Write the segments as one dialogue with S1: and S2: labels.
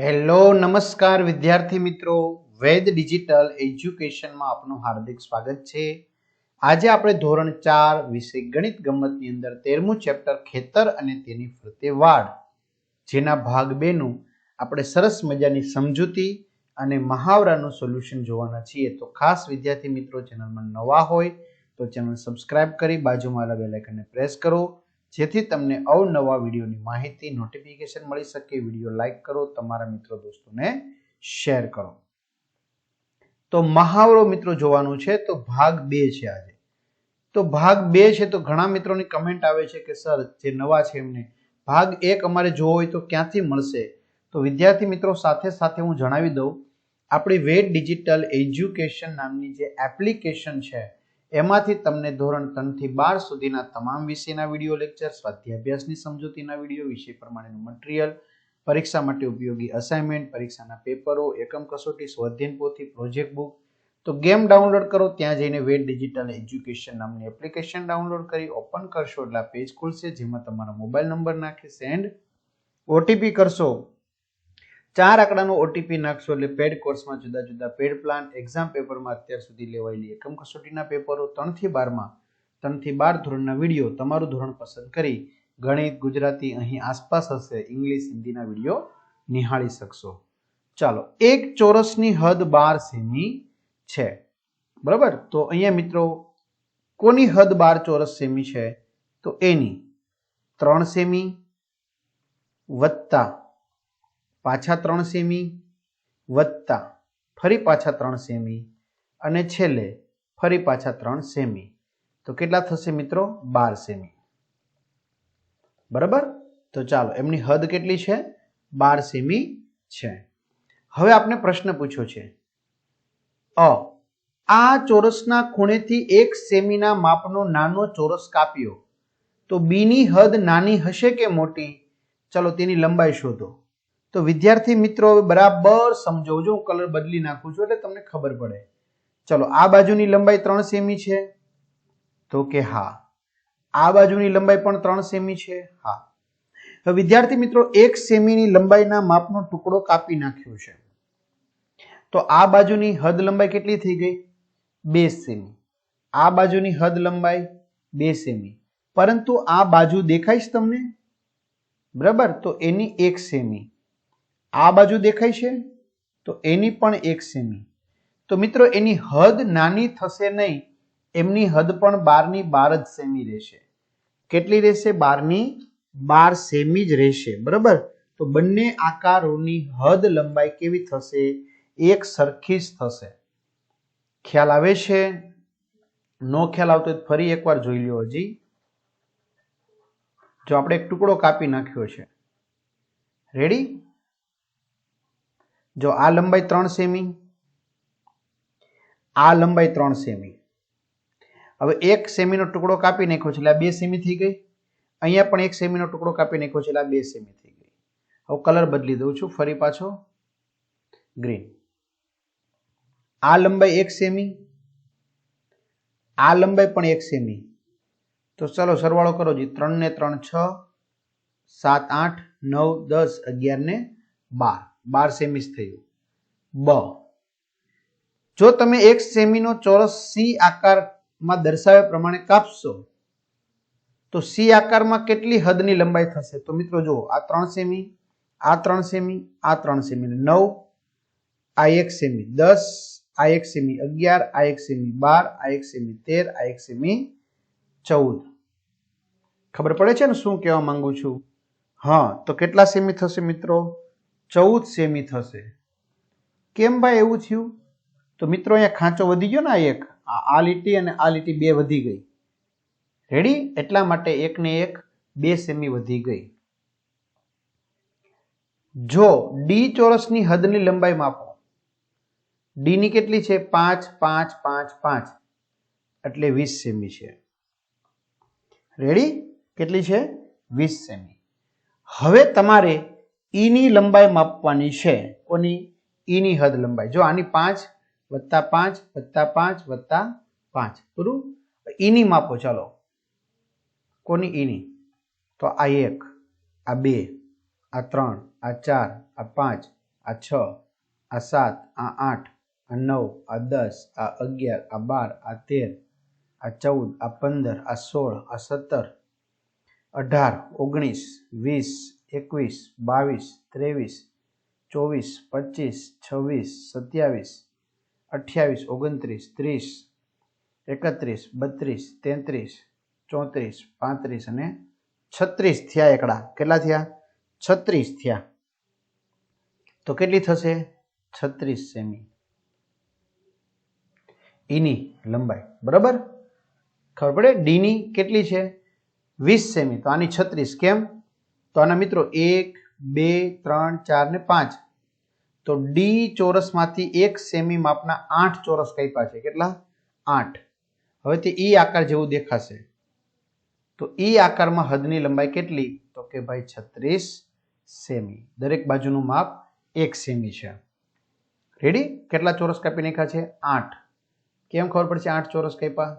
S1: Hello, નમસ્કાર વિદ્યાર્થી મિત્રો. વેદ ડિજિટલ એજ્યુકેશનમાં આપનું હાર્દિક સ્વાગત છે. આજે આપણે ધોરણ ચાર વિષય ગણિત ગમતની અંદર તેરમું ચેપ્ટર ખેતર અને તેની ફરતે વાડ, જેના ભાગ બેનું આપણે સરસ મજાની સમજૂતી અને મહાવરાનું સોલ્યુશન જોવાના છીએ. તો ખાસ વિદ્યાર્થી મિત્રો, ચેનલમાં નવા હોય તો ચેનલ સબસ્ક્રાઇબ કરી બાજુમાં આવેલા બેલાઇકનને પ્રેસ કરો. જેથી તમને અવનવા વિડીયોની માહિતી નોટિફિકેશન મળી શકે. વીડિયો લાઈક કરો, તમારા મિત્રો દોસ્તોને શેર કરો. તો મહાવરો મિત્રો જોવાનું છે, તો ભાગ બે છે આજે. તો ભાગ બે છે, તો ઘણા મિત્રોની કમેન્ટ આવે છે કે, સર, જે નવા છે એમને. ભાગ એક અમારે જોવો હોય તો ક્યાંથી મળશે? તો વિદ્યાર્થી મિત્રો, સાથે સાથે હું જણાવી દઉં. આપણી વેટ ડિજિટલ એજ્યુકેશન નામની જે એપ્લિકેશન છે એમાંથી તમને ધોરણ ત્રણથી બાર સુધીના તમામ વિષયના વીડિયો લેક્ચર, સ્વાધ્યાભ્યાસની સમજૂતીના વીડિયો, વિષય પ્રમાણેનું મટીરિયલ પરીક્ષા માટે ઉપયોગી અસાઇનમેન્ટ પરીક્ષાના પેપરો, એકમ કસોટી, સ્વાધ્યાયન પોથી પ્રોજેક્ટ બુક તો ગેમ ડાઉનલોડ કરો, ત્યાં જઈને વેટ ડિજિટલ એજ્યુકેશન નામની એપ્લિકેશન ડાઉનલોડ કરી ઓપન કરશો એટલે પેજ ખુલશે, જેમાં તમારો મોબાઈલ નંબર નાખી સેન્ડ ઓટીપી કરશો. ચાર આંકડાનો ઓટીપી નાખશો એટલે પેડ કોર્સમાં જુદા જુદા પેડ પ્લાન એક્ઝામ પેપરમાં અત્યાર સુધી લેવાયેલી એકમ કસોટીના પેપરો ત્રણથી બારમાં, ત્રણથી બાર ધોરણના વીડિયો તમારું ધોરણ પસંદ કરી ગણિત, ગુજરાતી અહીં આસપાસ હશે, ઇંગ્લિશ, હિન્દીના વીડિયો નિહાળી શકશો. ચાલો, એક ચોરસની હદ બાર સેમી છે. બરાબર? તો અહીંયા મિત્રો, કોની હદ બાર ચોરસ સેમી છે? તો એની. ત્રણ સેમી વત્તા પાછા ત્રણ સેમી, વત્તા, ફરી પાછા ત્રણ સેમી અને છેલ્લે ફરી પાછા ત્રણ સેમી. તો કેટલા થશે મિત્રો? બાર સેમી. બરાબર? તો ચાલો, એમની હદ કેટલી છે? બાર સેમી છે. હવે આપણે પ્રશ્ન પૂછ્યો છે. અ, આ ચોરસના ખૂણેથી એક સેમીના માપનો નાનો ચોરસ કાપ્યો. તો બીની હદ નાની હશે કે મોટી? ચલો તેની લંબાઈ શોધો. તો વિદ્યાર્થી મિત્રો, બરાબર સમજો હું કલર બદલી નાખું છું એટલે તમને ખબર પડે. ચલો, આ બાજુની લંબાઈ ત્રણ સેમી છે. તો કે હા. આ બાજુની લંબાઈ પણ ત્રણ સેમી છે. હા. હવે વિદ્યાર્થી મિત્રો, એક સેમીની લંબાઈના માપનો ટુકડો કાપી નાખ્યો છે. તો આ બાજુની હદ લંબાઈ કેટલી થઈ ગઈ? બે સેમી. આ બાજુની હદ લંબાઈ બે સેમી. પરંતુ આ બાજુ દેખાય તમને? બરાબર? તો એની એક સેમી. આ બાજુ દેખાય છે? તો એની પણ એક સેમી. તો મિત્રો, એની હદ નાની થશે નહીં, એમની હદ પણ બારની બાર જ સેમી રહેશે. કેટલી રહેશે? બારની બાર સેમી જ રહેશે. બરાબર? તો બંને આકારોની હદ લંબાઈ કેવી થશે? એક સરખી જ થશે. ખ્યાલ આવે છે? નો ખ્યાલ આવતો ફરી એકવાર જોઈ લ્યો હજી. જો આપણે એક ટુકડો કાપી નાખ્યો છે. રેડી જો આ લંબાઈ ત્રણ સેમી? આ લંબાઈ ત્રણ સેમી. હવે એક સેમીનો ટુકડો કાપી નાખ્યો છે એટલે આ બે સેમી થઈ ગઈ. અહીંયા પણ એક સેમીનો ટુકડો કાપી નાખ્યો છે એટલે આ બે સેમી થઈ ગઈ. હવે કલર બદલી દઉં છું, ફરી પાછો. ગ્રીન. આ લંબાઈ એક સેમી. આ લંબાઈ પણ એક સેમી. તો ચલો સરવાળો કરો જી, ત્રણ ને ત્રણ છ, સાત, આઠ, નવ, દસ, અગિયાર ને બાર. બાર સેમી થયું. બ. જો તમે એક સેમીનો ચોરસ સી આકારમાં દર્શાવ્યા પ્રમાણે કાપશો, તો સી આકારમાં કેટલી હદની લંબાઈ થશે? તો મિત્રો જુઓ, આ ત્રણ સેમી, આ ત્રણ સેમી, આ ત્રણ સેમી નવ, આ એક સેમી દસ, આ એક સેમી અગિયાર, આ એક સેમી બાર, આ એક સેમી તેર, આ એક સેમી ચૌદ. ખબર પડે છે ને શું કહેવા માંગુ છું? હા, તો કેટલા સેમી થશે મિત્રો? ચૌદ સેમી થશે. કેમ ભાઈ એવું થયું? તો મિત્રો અહીંયા ખાંચો વધી ગયો ને એક. આ લીટી અને આ લીટી બે વધી ગઈ. રેડી એટલા માટે એકને એક બે સેમી વધી ગઈ. જો ડી ચોરસની હદની લંબાઈ માપો. ડીની કેટલી છે? પાંચ પાંચ પાંચ પાંચ. એટલે વીસ સેમી છે. રેડી કેટલી છે? વીસ સેમી. હવે તમારે ઈની લંબાઈ માપવાની છે. કોની? ઈની હદ લંબાઈ. જો આની પાંચ વત્તા પાંચ વત્તા પાંચ વત્તા પાંચ. બરું ઈની માપો, ચાલો. કોની ઈની? તો આ એક, આ બે, આ ત્રણ, આ ચાર, આ પાંચ, આ છ, આ સાત, આ આઠ, આ નવ, આ દસ, આ અગિયાર, આ બાર, આ તેર, આ ચૌદ, આ પંદર, આ સોળ, આ સત્તર, અઢાર, ઓગણીસ, વીસ એકવીસ, બાવીસ, ત્રેવીસ, ચોવીસ, પચીસ, છવ્વીસ, સત્યાવીસ, અઠ્યાવીસ, ઓગણત્રીસ, ત્રીસ, એકત્રીસ, બત્રીસ, તેત્રીસ, ચોત્રીસ, પાંત્રીસ અને છત્રીસ થયા એકડા. કેટલા થયા? છત્રીસ થયા. તો કેટલી થશે? છત્રીસ સેમી. ઈની લંબાઈ. બરાબર? ખબર પડે? ડીની કેટલી છે? વીસ સેમી. તો આની છત્રીસ કેમ? તો આના મિત્રો એક, બે, ત્રણ, ચાર ને પાંચ. તો ડી ચોરસમાંથી એક સેમી માપના આઠ ચોરસ કાપ્યા છે. કેટલા? આઠ. હવે તે ઈ આકાર જેવું દેખાશે. તો ઈ આકારમાં હદની લંબાઈ કેટલી? તો કે ભાઈ છત્રીસ સેમી. દરેક બાજુનું માપ એક સેમી છે. રેડી કેટલા ચોરસ કાપી નાખ્યા છે? આઠ. કેમ ખબર પડશે આઠ ચોરસ કાપ્યા?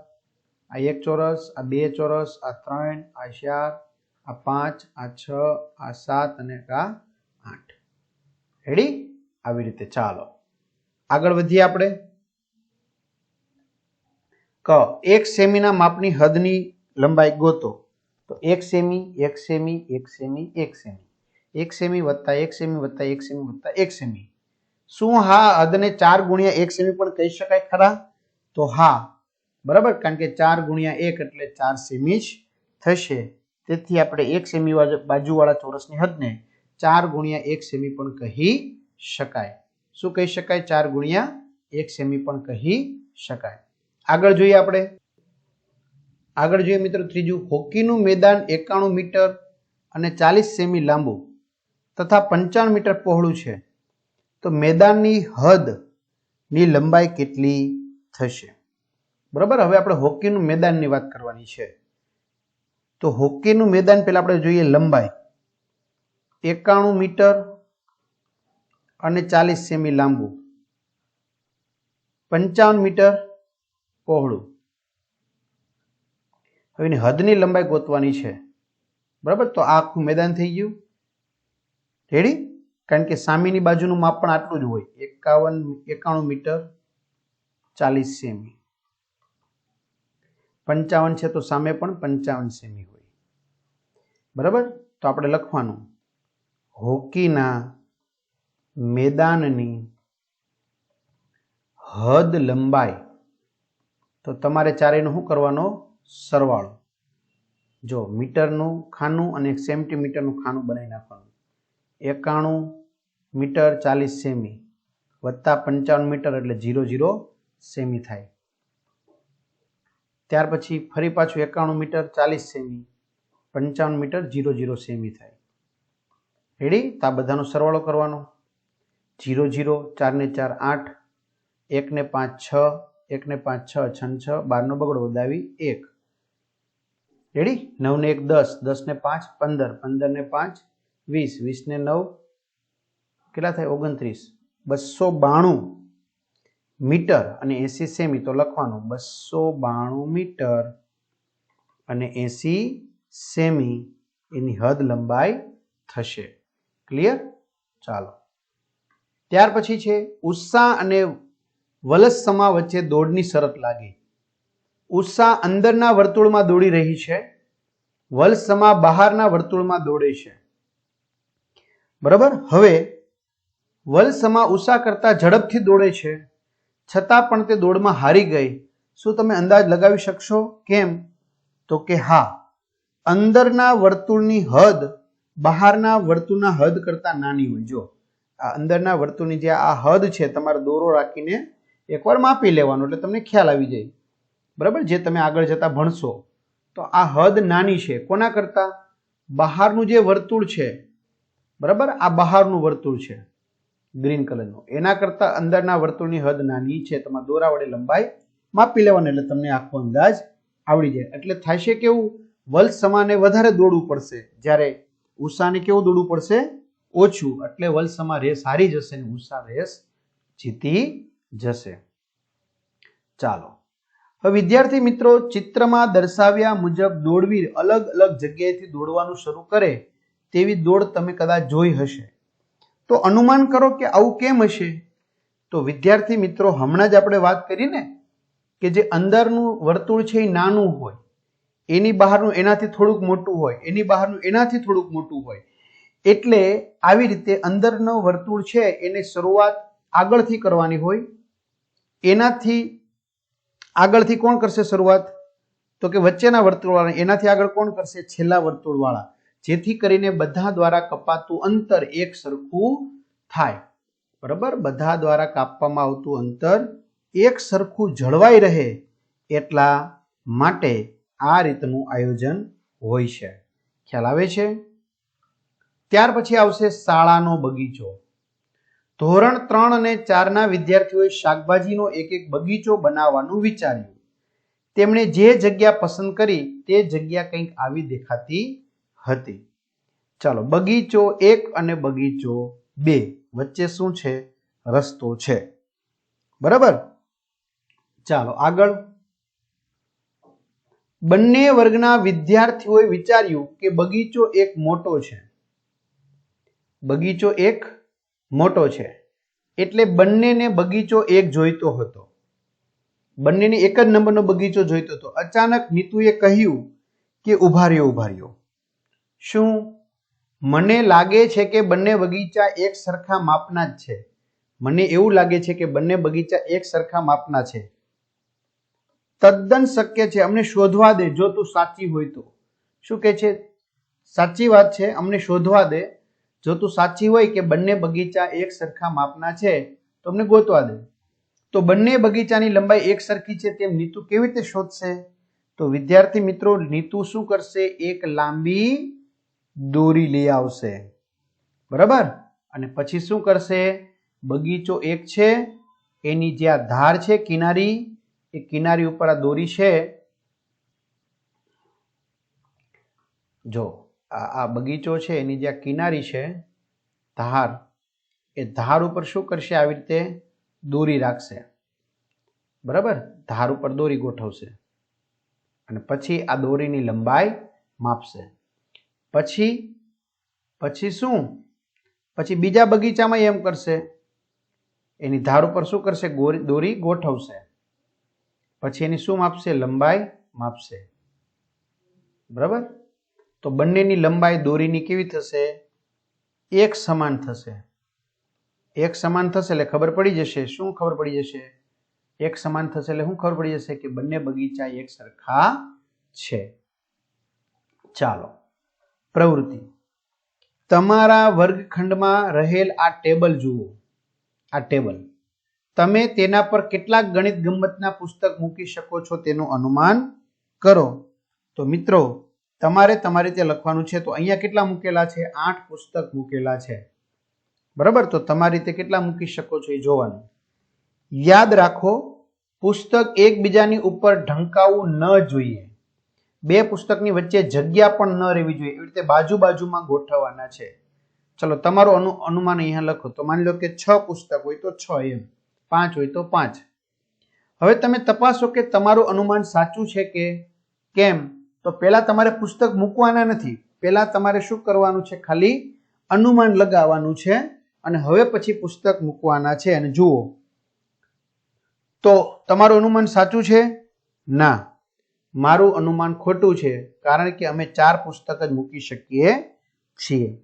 S1: આ એક ચોરસ, આ બે ચોરસ, આ ત્રણ, આ ચાર આ પાંચ, આ છ, આ સાત અને આ આઠ. રેડી આવી રીતે ચાલો. આગળ વધીએ આપણે. ક, એક સેમીના માપની હદની લંબાઈ ગોતો. તો એક સેમી એક સેમી એક સેમી એક સેમી. એક સેમી વત્તા એક સેમી વત્તા એક સેમી વત્તા એક સેમી. શું હા હદને ચાર ગુણ્યા એક સેમી પણ કહી શકાય ખરા? તો હા. બરાબર? કારણ કે ચાર ગુણ્યા એક એટલે ચાર સેમી જ થશે. તેથી આપણે એક સેમી બાજુવાળા ચોરસની હદને ચાર ગુણ્યા એક સેમી પણ કહી શકાય. શું કહી શકાય? ચાર ગુણ્યા એક સેમી પણ કહી શકાય. આગળ જોઈએ આપણે. આગળ જોઈએ મિત્રો ત્રીજું, હોકીનું મેદાન એકાણું મીટર અને ચાલીસ સેમી લાંબુ તથા પંચાણું મીટર પહોળું છે. તો મેદાનની હદની લંબાઈ કેટલી થશે? બરાબર? હવે આપણે હોકીનું મેદાનની વાત કરવાની છે. તો હોકીનું મેદાન પહેલાં આપણે જોઈએ લંબાઈ. એકાણું મીટર અને ચાલીસ સેમી લાંબુ. પંચાવન મીટર પહોળું. હવે એની હદની લંબાઈ ગોતવાની છે. બરાબર? તો આખું મેદાન થઈ ગયું. રેડી કારણ કે સામેની બાજુનું માપ પણ આટલું જ હોય. એકાવન, એકાણું મીટર, ચાલીસ સેમી. પંચાવન છે તો સામે પણ પંચાવન સેમી હોય. બરાબર? તો આપણે લખવાનું. હોકીના મેદાનની હદ લંબાઈ. તો તમારે ચારેયનું શું કરવાનો? સરવાળો. જો મીટરનું ખાનું અને સેન્ટીમીટરનું ખાનું બનાવી નાખવાનું. એકાણું મીટર ચાલીસ સેમી વત્તા પંચાવન મીટર એટલે ઝીરો ઝીરો સેમી થાય. ત્યાર પછી ફરી પાછું એકાણું મીટર ચાલીસ સેમી, પંચાવન મીટર જીરો જીરો સેમી થાય. રેડી તો આ બધાનો સરવાળો કરવાનો. જીરો જીરો, ચારને ચાર આઠ, એકને પાંચ છ, એકને પાંચ છ છન છ, બારનો બગડો વધાવી એક. રેડી નવને એક દસ, દસને પાંચ, પંદર, પંદરને પાંચ, વીસ, વીસને નવ. કેટલા થાય? ઓગણત્રીસ. બસો બાણું. મીટર અને એસી સેમી તો લખવાનું બસો બાણું મીટર અને એસી સેમી એની હદ લંબાઈ થશે. ક્લિયર ચાલો. ત્યાર પછી છે, ઉષા અને વલસમા વચ્ચે દોડની શરત લાગી. ઉષા અંદરના વર્તુળમાં દોડી રહી છે, વલસમા બહારના વર્તુળમાં દોડે છે. બરાબર? હવે વલસમા ઉષા કરતા ઝડપથી દોડે છે. છતાં પણ તે દોડમાં હારી ગઈ. શું તમે અંદાજ લગાવી શકશો? કેમ? તો કે હા. અંદરના વર્તુળની હદ, બહારના વર્તુળના હદ કરતા નાની હોય. જો, આ અંદરના વર્તુળની જે આ હદ છે, તમારે દોરો રાખીને એકવાર માપી લેવાનો, એટલે તમને ખ્યાલ આવી જાય. બરાબર? જે તમે આગળ જતા ભણશો. તો આ હદ નાની છે. કોના કરતા? બહારનું જે વર્તુળ છે. બરાબર? આ બહારનું વર્તુળ છે. ગ્રીન કલરનો. એના કરતા અંદરના વર્તુળની હદ નાની છે તમારે દોરા વડે લંબાઈ માપી લેવાની, એટલે તમને આખો અંદાજ આવડી જાય. એટલે થશે કેવું? વલ્સ સમાને વધારે દોડવું પડશે. જ્યારે ઉષાને કેવું દોડવું પડશે? ઓછું. એટલે વલ્સ સમા રેસ હારી જશે ને ઉષા રેસ જીતી જશે. ચાલો. હવે વિદ્યાર્થી મિત્રો, ચિત્રમાં દર્શાવ્યા મુજબ દોડવી અલગ અલગ જગ્યાએથી દોડવાનું શરૂ કરે, તેવી દોડ તમે કદાચ જોઈ હશે. તો અનુમાન કરો કે આવું કેમ હશે? તો વિદ્યાર્થી મિત્રો, હમણાં જ આપણે વાત કરી ને કે જે અંદરનું વર્તુળ છે એ નાનું હોય, એની બહારનું એનાથી થોડુંક મોટું હોય, એની બહારનું એનાથી થોડુંક મોટું હોય, એટલે આવી રીતે અંદરનું વર્તુળ છે એને શરૂઆત આગળથી કરવાની હોય. એનાથી આગળથી કોણ કરશે શરૂઆત? તો કે વચ્ચેના વર્તુળવાળા, એનાથી આગળ કોણ કરશે? છેલ્લા વર્તુળવાળા. જેથી કરીને બધા દ્વારા કપાતું અંતર એક સરખું થાય. બરાબર? બધા દ્વારા કાપવામાં આવતું અંતર એક સરખું જળવાઈ રહે એટલા માટે આ રીતનું આયોજન હોય છે. ખ્યાલ આવે છે? ત્યાર પછી આવશે શાળાનો બગીચો. ધોરણ ત્રણ અને ચારના વિદ્યાર્થીઓએ શાકભાજીનો એક એક બગીચો બનાવવાનું વિચાર્યું. તેમણે જે જગ્યા પસંદ કરી તે જગ્યા કંઈક આવી દેખાતી હતી. ચાલો, બગીચો એક અને બગીચો બે વચ્ચે શું છે? રસ્તો છે. બરાબર? ચાલો, આગળ. બંને વર્ગના વિદ્યાર્થીઓએ વિચાર્યું કે બગીચો એક મોટો છે. બગીચો એક મોટો છે. એટલે બંનેને બગીચો એક જોઈતો હતો. બંનેને એક જ નંબરનો બગીચો જોઈતો હતો. અચાનક નીતુએ કહ્યું કે ઊભા રહ્યો ઊભા રહ્યો શું મને લાગે છે કે બંને બગીચા એક સરખા માપના જ છે? મને એવું લાગે છે કે બંને બગીચા એક સરખા માપના છે. તદ્દન શક્ય છે, અમને શોધવા દે, જો તું સાચી હોય તો. શું કે છે? સાચી વાત છે, અમને શોધવા દે. જો તું સાચી હોય કે બંને બગીચા એક સરખા માપના છે, તો અમને ગોતવા દે. તો બંને બગીચાની લંબાઈ એક સરખી છે તેમ નીતુ કેવી રીતે શોધશે? તો વિદ્યાર્થી મિત્રો, નીતુ શું કરશે? એક લાંબી દોરી લઈ આવશે. બરાબર? અને પછી શું કરશે? બગીચો એક છે, એની જે આ ધાર છે કિનારી, એ કિનારી ઉપર આ દોરી છે. જો, આ બગીચો છે, એની જે આ કિનારી છે, ધાર, એ ધાર ઉપર શું કરશે? આવી રીતે દોરી રાખશે. બરાબર? ધાર ઉપર દોરી ગોઠવશે. અને પછી આ દોરીની લંબાઈ માપશે. પછી પછી શું? પછી બીજા બગીચામાં એમ કરશે. એની ધાર ઉપર શું કરશે? દોરી ગોઠવશે. પછી એની શું માપશે? લંબાઈ માપશે. બરાબર? તો બંનેની લંબાઈ દોરીની કેવી થશે? એક સમાન થશે. એક સમાન થશે એટલે ખબર પડી જશે. શું ખબર પડી જશે? એક સમાન થશે એટલે શું ખબર પડી જશે? કે બંને બગીચા એક સરખા છે. ચાલો. પ્રવૃત્તિ. તમારા વર્ગખંડમાં રહેલ આ ટેબલ જુઓ. આ ટેબલ. તમે તેના પર કેટલાક ગણિત ગંમતના પુસ્તક મૂકી શકો છો તેનું અનુમાન કરો. તો મિત્રો, તમારે તમારી રીતે લખવાનું છે, તો અહીંયા કેટલા મૂકેલા છે? આઠ પુસ્તક મૂકેલા છે. બરાબર? તો તમારી રીતે કેટલા મૂકી શકો છો એ જોવાનું. યાદ રાખો, પુસ્તક એકબીજાની ઉપર ઢંકાવવું ન જોઈએ. બે પુસ્તકની વચ્ચે જગ્યા પણ ન રહેવી જોઈએ. એવી રીતે બાજુ બાજુમાં ગોઠવવાના છે. ચલો, તમારું અનુ, અનુમાન અહીંયા લખો. તો માની લો કે છ પુસ્તક હોય તો છ એમ. પાંચ હોય તો પાંચ. હવે તમે તપાસો કે તમારું અનુમાન સાચું છે કે કેમ? તો પહેલા તમારે પુસ્તક મૂકવાના નથી. પહેલા તમારે શું કરવાનું છે? ખાલી અનુમાન લગાવવાનું છે અને હવે પછી પુસ્તક મૂકવાના છે. અને જુઓ. તો તમારું અનુમાન સાચું છે? ના. મારું અનુમાન ખોટું છે, કારણ કે અમે ચાર પુસ્તક જ મૂકી શકીએ છીએ.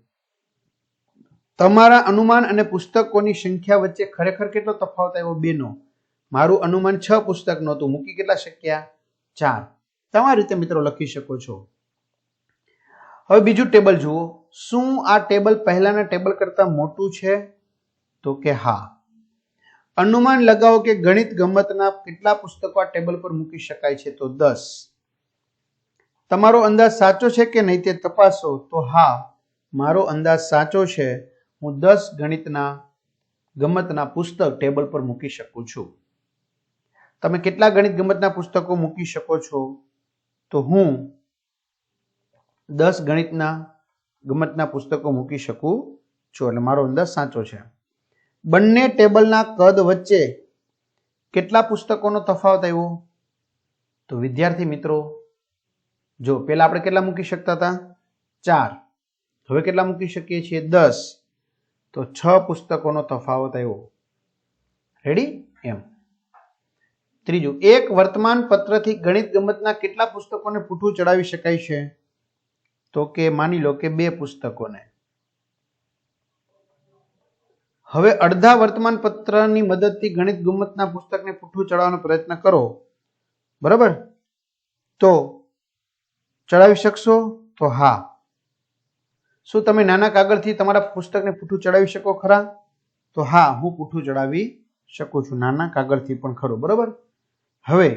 S1: તમારા અનુમાન અને પુસ્તકોની સંખ્યા વચ્ચે ખરેખર કેટલો તફાવત આવ્યો બેનો? મારું અનુમાન છ પુસ્તક નહોતું, મૂકી કેટલા શક્યા? ચાર. તમારી રીતે મિત્રો લખી શકો છો. હવે બીજું ટેબલ જુઓ. શું આ ટેબલ પહેલાના ટેબલ કરતાં મોટું છે? તો કે હા. અનુમાન લગાવો કે ગણિત ગમતના કેટલા પુસ્તકો આ ટેબલ પર મૂકી શકાય છે? તો દસ. તમારો અંદાજ સાચો છે કે નહીં તે તપાસો? તો હા, મારો અંદાજ સાચો છે. હું દસ ગણિતના ગમતના પુસ્તક ટેબલ પર મૂકી શકું છું. તમે કેટલા ગણિત ગમતના પુસ્તકો મૂકી શકો છો? તો હું દસ ગણિતના ગમતના પુસ્તકો મૂકી શકું છું. એટલે મારો અંદાજ સાચો છે. બંને ટેબલના કદ વચ્ચે કેટલા પુસ્તકોનો તફાવત આવ્યો? તો વિદ્યાર્થી મિત્રો, જો પહેલાં આપણે કેટલા મૂકી શકતા હતા? ચાર. હવે કેટલા મૂકી શકીએ છીએ? દસ. તો છ પુસ્તકોનો તફાવત આવ્યો. રેડી એમ. ત્રીજું, એક વર્તમાન પત્રથી ગણિત ગમતના કેટલા પુસ્તકોને પૂઠું ચડાવી શકાય છે? તો કે માની લો કે બે પુસ્તકોને. હવે અડધા વર્તમાન પત્રની મદદથી ગણિત ગુમ્મતના પુસ્તકને પૂઠું ચડાવવાનો પ્રયત્ન કરો. બરાબર? તો ચડાવી શકશો? તો હા. શું તમે નાના કાગળથી તમારા પુસ્તકને પૂઠું ચડાવી શકો ખરા? તો હા, હું પૂઠું ચડાવી શકું છું. નાના કાગળથી પણ ખરું. બરાબર? હવે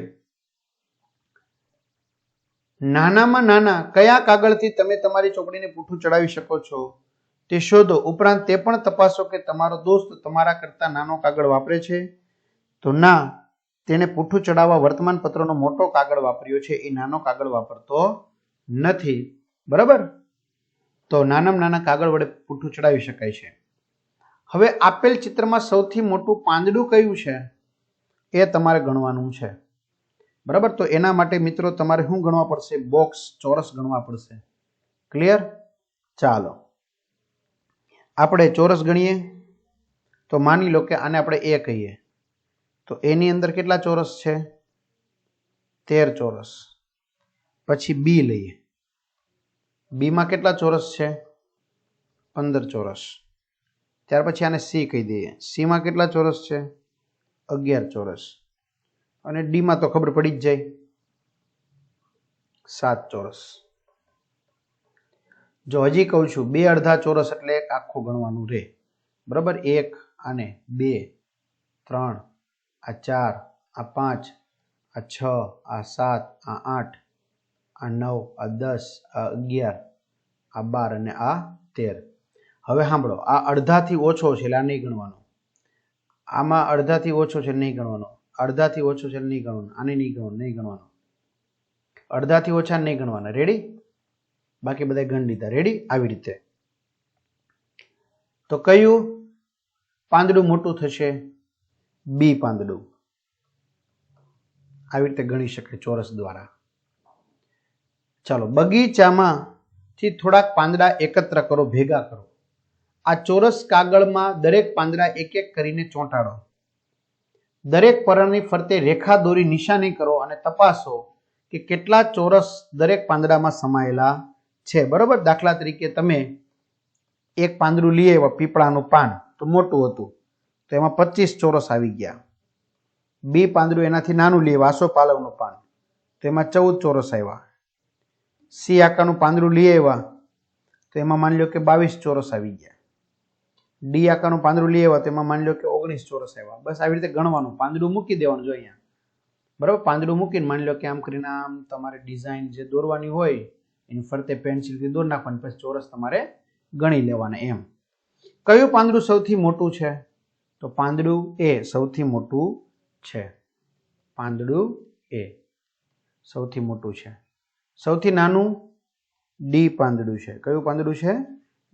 S1: નાનામાં નાના કયા કાગળથી તમે તમારી ચોપડીને પૂઠું ચડાવી શકો છો? તે શોધો. ઉપરાંત તે પણ તપાસો કે તમારો દોસ્ત તમારા કરતા નાનો કાગળ વાપરે છે? તો ના તેને પૂઠું ચડાવવા વર્તમાન પત્રનો મોટો કાગળ વાપર્યો છે. એ નાનો કાગળ વાપરતો નથી. બરાબર? તો નાનામાં નાના કાગળ વડે પૂઠું ચડાવી શકાય છે. હવે આપેલ ચિત્રમાં સૌથી મોટું પાંદડું કયું છે? એ તમારે ગણવાનું છે. બરાબર? તો એના માટે મિત્રો તમારે શું ગણવા પડશે? બોક્સ ચોરસ ગણવા પડશે. ક્લિયર? ચાલો. આપણે ચોરસ ગણીએ, તો માની લો કે આને આપણે એ કહીએ. તો એની અંદર કેટલા ચોરસ છે? તેર ચોરસ. પછી બી લઈએ. બીમાં કેટલા ચોરસ છે? પંદર ચોરસ. ત્યાર પછી આને સી કહી દઈએ. સીમાં કેટલા ચોરસ છે? અગિયાર ચોરસ. અને ડીમાં તો ખબર પડી જ જાય. સાત ચોરસ. જો હજી કહું છું, બે અડધા ચોરસ એટલે એક આખું ગણવાનું રહે. બરાબર? એક અને બે. ત્રણ. આ ચાર. આ પાંચ. આ છ. આ સાત. આ આઠ. આ નવ. આ દસ. આ અગિયાર. આ બાર અને આ તેર. હવે સાંભળો, આ અડધાથી ઓછો છે એટલે આ નહીં ગણવાનો. આમાં અડધાથી ઓછો છે નહીં ગણવાનો. અડધાથી ઓછો છે નહીં ગણવાનું. આને નહીં ગણવાનું નહીં ગણવાનું. અડધાથી ઓછા નહીં ગણવાના. રેડી બાકી બધા ગણ લીધા રેડી આવી રીતે. તો કયું? પાંદડું મોટું થશે. બી પાંદડું. આવી રીતે ગણી શકાય ચોરસ દ્વારા. ચાલો બગીચામાં થી થોડાક પાંદડા એકત્ર કરો, ભેગા કરો. આ ચોરસ કાગળમાં દરેક પાંદડા એક એક કરીને ચોંટાડો. દરેક પરની ફરતે રેખા દોરી નિશાની કરો અને તપાસો કે કેટલા ચોરસ દરેક પાંદડામાં સમાયેલા છે, બરોબર? દાખલા તરીકે તમે એક પાંદડું લઈ આવ્યા પીપળાનું પાન, તો મોટું હતું. તો એમાં પચીસ ચોરસ આવી ગયા. બી પાંદડું એનાથી નાનું લઈએ વાસો પાલવનું પાન. તો એમાં ચૌદ ચોરસ આવ્યા. સી આકારનું પાંદડું લઈ આવ્યા, તો એમાં માની લો કે બાવીસ ચોરસ આવી ગયા. ડી આકારનું પાંદડું લઈ આવ્યા, તો એમાં માની લો કે ઓગણીસ ચોરસ આવ્યા. બસ આવી રીતે ગણવાનું, પાંદડું મૂકી દેવાનું જો અહીંયા. બરાબર? પાંદડું મૂકીને માની લો કે આમ કરીને આમ તમારે ડિઝાઇન જે દોરવાની હોય એની ફરતે પેન્સિલથી દોર નાખવાની, પછી ચોરસ તમારે ગણી લેવાના એમ. કયું પાંદડું સૌથી મોટું છે? તો પાંદડું એ સૌથી મોટું છે. પાંદડું એ સૌથી મોટું છે. સૌથી નાનું ડી પાંદડું છે. કયું પાંદડું છે?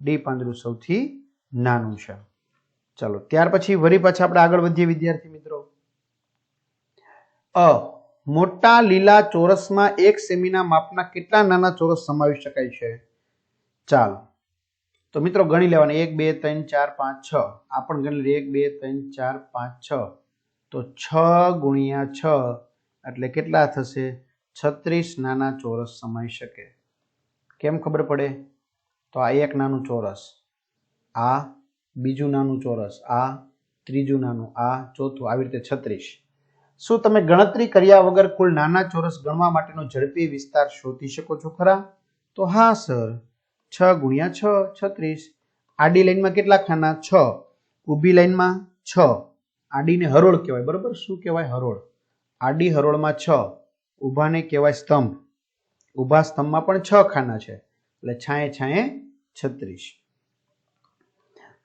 S1: ડી પાંદડું સૌથી નાનું છે. ચલો, ત્યાર પછી વરી પાછા આપણે આગળ વધીએ, વિદ્યાર્થી મિત્રો. અ મોટા લીલા ચોરસમાં એક સેમીના માપના કેટલા નાના ચોરસ સમાવી શકાય છે? ચાલો. તો મિત્રો ગણી લેવાના. એક, બે, ત્રણ, ચાર, પાંચ, છ. આ પણ ગણી લઈએ. એક, બે, ત્રણ, ચાર, પાંચ, છ. તો છ ગુણ્યા છ એટલે કેટલા થશે? છત્રીસ નાના ચોરસ સમાઈ શકે. કેમ ખબર પડે? તો આ એક નાનું ચોરસ. આ બીજું નાનું ચોરસ. આ ત્રીજું નાનું. આ ચોથું. આવી રીતે છત્રીસ. શું તમે ગણતરી કર્યા વગર કુલ નાના ચોરસ ગણવા માટેનો ઝડપી વિસ્તાર શોધી શકો છો ખરા? તો હા, સર. છ ગુણ્યા છ, છત્રીસ. આડી લાઈનમાં કેટલા ખાના? છ. ઊભી લાઈનમાં છ. આડીને હરોળ કહેવાય, બરોબર? શું કહેવાય હરોળ? આડી હરોળમાં છ. ઊભાને કહેવાય સ્તંભ. ઊભા સ્તંભમાં પણ છ ખાના છે. એટલે છાંયે છાંયે છત્રીસ.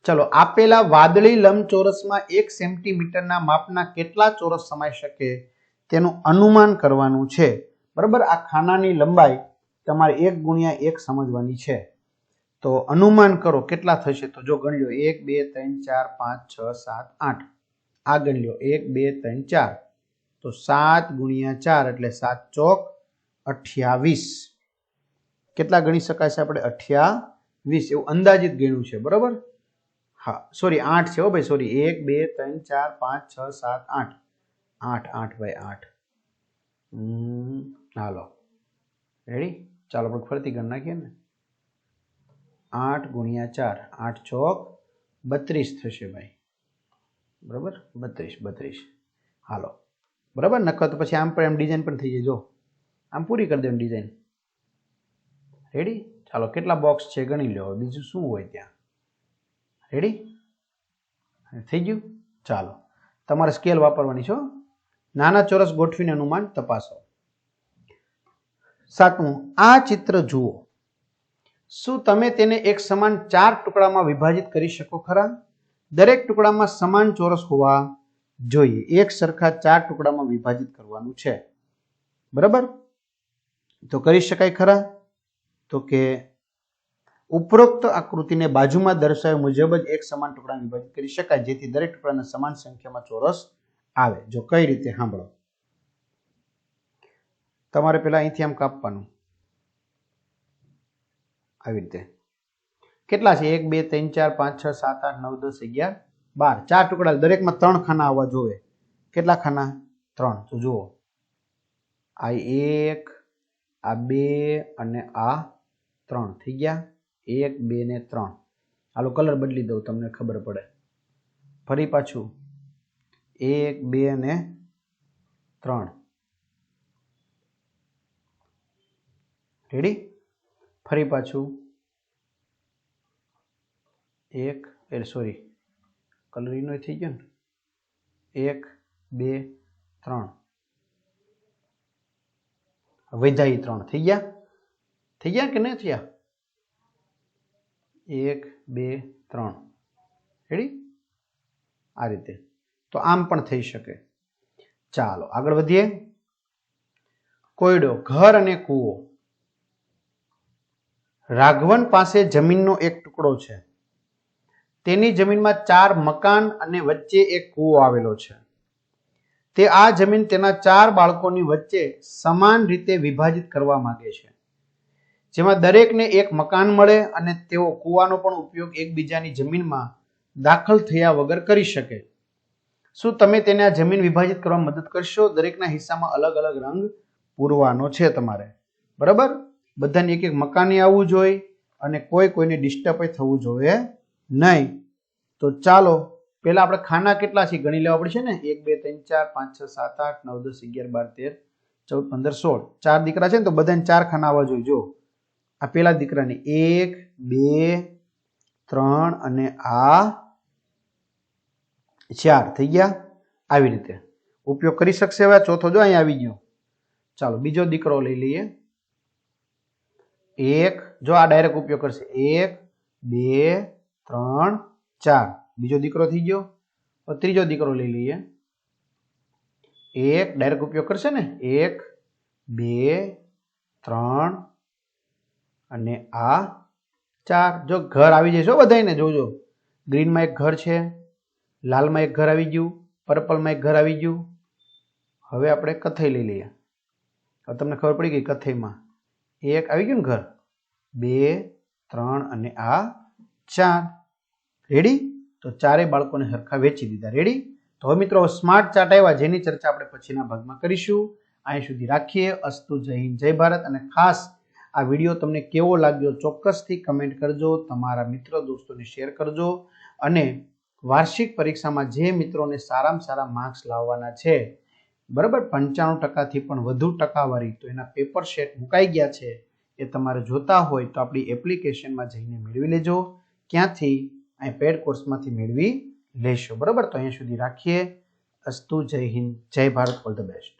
S1: ચલો, આપેલા વાદળી લંબચોરસમાં એક સેન્ટીમીટરના માપના કેટલા ચોરસ સમાઈ શકે તેનું અનુમાન કરવાનું છે. બરાબર? આ ખાનાની લંબાઈ તમારે એક ગુણ્યા એક સમજવાની છે. તો અનુમાન કરો, કેટલા થશે? તો જો ગણી લો, એક, બે, ત્રણ, ચાર, પાંચ, છ, સાત, આઠ. આ ગણી લો, એક, બે, ત્રણ, ચાર. તો સાત ગુણ્યા ચાર એટલે સાત ચોક અઠ્યાવીસ. કેટલા ગણી શકાય છે આપણે? અઠ્યાવીસ. એવું અંદાજિત ગણ્યું છે. બરોબર? હા સોરી આઠ છે હો ભાઈ સોરી એક, બે, ત્રણ, ચાર, પાંચ, છ, સાત, આઠ. આઠ આઠ ભાઈ, આઠ. હાલો. રેડી ચાલો, આપણે ફરીથી ગણ નાખીએ ને. આઠ ગુણ્યા ચાર, આઠ ચોક, બત્રીસ થશે ભાઈ. બરાબર? બત્રીસ બત્રીસ. હાલો. બરાબર? નકર તો પછી આમ પણ એમ ડિઝાઇન પણ થઈ જાય. જો, આમ પૂરી કરી દેવાની ડિઝાઇન રેડી ચાલો, કેટલા બોક્સ છે ગણી લો બીજું શું હોય ત્યાં? રેડી થઈ ગયું? ચાલો. તમારે સ્કેલ વાપરવાની છો નાના ચોરસ ગોઠવીને અનુમાન તપાસો. સાતમું, આ ચિત્ર જુઓ. શું તમે તેને એક સમાન ચાર ટુકડામાં વિભાજિત કરી શકો ખરા? દરેક ટુકડામાં સમાન ચોરસ હોવા જોઈએ. એક સરખા ચાર ટુકડામાં વિભાજિત કરવાનું છે. બરાબર? તો કરી શકાય ખરા? તો કે ઉપરોક્ત આકૃતિને બાજુમાં દર્શાવ્યા મુજબ જ એક સમાન ટુકડામાં વિભાજિત કરી શકાય, જેથી દરેક ટુકડાને સમાન સંખ્યામાં ચોરસ આવે. જો કઈ રીતે, સાંભળો. તમારે પેલા અહીંથી આમ કાપવાનું. આવી રીતે. કેટલા છે? એક, બે, ત્રણ, ચાર, પાંચ, છ, સાત, આઠ, નવ, દસ, અગિયાર, બાર. ચાર ટુકડા. દરેકમાં ત્રણ ખાના આવવા જોવે કેટલા ખાના? ત્રણ. તો જુઓ. આ એક, આ બે અને આ ત્રણ. થઈ ગયા? એક, બે ને ત્રણ. હાલો કલર બદલી દઉં, તમને ખબર પડે. ફરી પાછું. એક, બે ને ત્રણ. રેડી ફરી પાછું. એક, એ સોરી કલરીનો થઈ ગયો ને? એક, બે, ત્રણ. વૈધાઈ ત્રણ. થઈ ગયા? થઈ ગયા કે નહીં થયા? એક, બે, ત્રણ. રેડી આ રીતે. તો આમ પણ થઈ શકે. ચાલો, આગળ વધીએ. કોયડો, ઘર અને કૂવો. રાઘવન પાસે જમીનનો એક ટુકડો છે. તેની જમીનમાં ચાર મકાન અને વચ્ચે એક કૂવો આવેલો છે. તે આ જમીન તેના ચાર બાળકોની વચ્ચે સમાન રીતે વિભાજિત કરવા માંગે છે. જેમાં દરેકને એક મકાન મળે અને તેઓ કૂવાનો પણ ઉપયોગ એકબીજાની જમીનમાં દાખલ થયા વગર કરી શકે. શું તમે તેને આ જમીન વિભાજિત કરવા મદદ કરશો? દરેકના હિસ્સામાં અલગ અલગ રંગ પૂરવાનો છે તમારે. બરાબર? બધાને એક એક મકાને આવવું જોઈએ અને કોઈ કોઈને ડિસ્ટર્બ થવું જોઈએ નહીં. તો ચાલો, પહેલા આપણે ખાના કેટલા છે ગણી લેવા પડશે ને? એક, બે, ત્રણ, ચાર, પાંચ, છ, સાત, આઠ, નવ, દસ, અગિયાર, બાર, તેર, ચૌદ, પંદર, સોળ. ચાર દીકરા છે ને તો બધાને ચાર ખાના આવવા જોઈએ. જો આ પેલા દીકરાને એક, બે, ત્રણ અને આ ચાર થઈ ગયા. આવી રીતે. ઉપયોગ કરી શકશે હવે ચોથો જો અહીંયા આવી ગયો. ચાલો, બીજો દીકરો લઈ લઈએ. એક, જો આ ડાયરેક્ટ ઉપયોગ કરશે. એક, બે, ત્રણ, ચાર. બીજો દીકરો થઈ ગયો. ત્રીજો દીકરો લઈ લઈએ. એક ડાયરેક્ટ ઉપયોગ કરશે ને? એક, બે, ત્રણ અને આ ચાર, જો ઘર આવી જશો બધાને જોજો. ગ્રીનમાં એક ઘર છે, લાલમાં એક ઘર આવી ગયું, પર્પલમાં એક ઘર આવી ગયું. હવે આપણે કથઈ લઈ લઈએ. હવે તમને ખબર પડી ગઈ કથઈમાં એક આવી ગયું ને ઘર? બે, ત્રણ અને આ ચાર. રેડી તો ચારેય બાળકોને સરખા વેચી દીધા. રેડી તો હવે મિત્રો સ્માર્ટ ચાર્ટ આવ્યા. જેની ચર્ચા આપણે પછીના ભાગમાં કરીશું. અહીં સુધી રાખીએ. અસ્તુ જય હિન્દ, જય ભારત અને ખાસ આ વીડિયો તમને કેવો લાગ્યો ચોક્કસથી કમેન્ટ કરજો, તમારા મિત્ર દોસ્તોને શેર કરજો અને વાર્ષિક પરીક્ષામાં જે મિત્રોને સારામાં સારા માર્ક્સ લાવવાના છે, બરાબર પંચાણું ટકાથી પણ વધુ ટકાવારી તો એના પેપર સેટ મુકાઈ ગયા છે, એ તમારે જોતા હોય તો આપણી એપ્લિકેશનમાં જઈને મેળવી લેજો, ક્યાંથી? અહીં પેડ કોર્સમાંથી મેળવી લેશો, બરાબર? તો અહીંયા સુધી રાખીએ. અસ્તુ જય હિન્દ, જય ભારત ઓલ ધ બેસ્ટ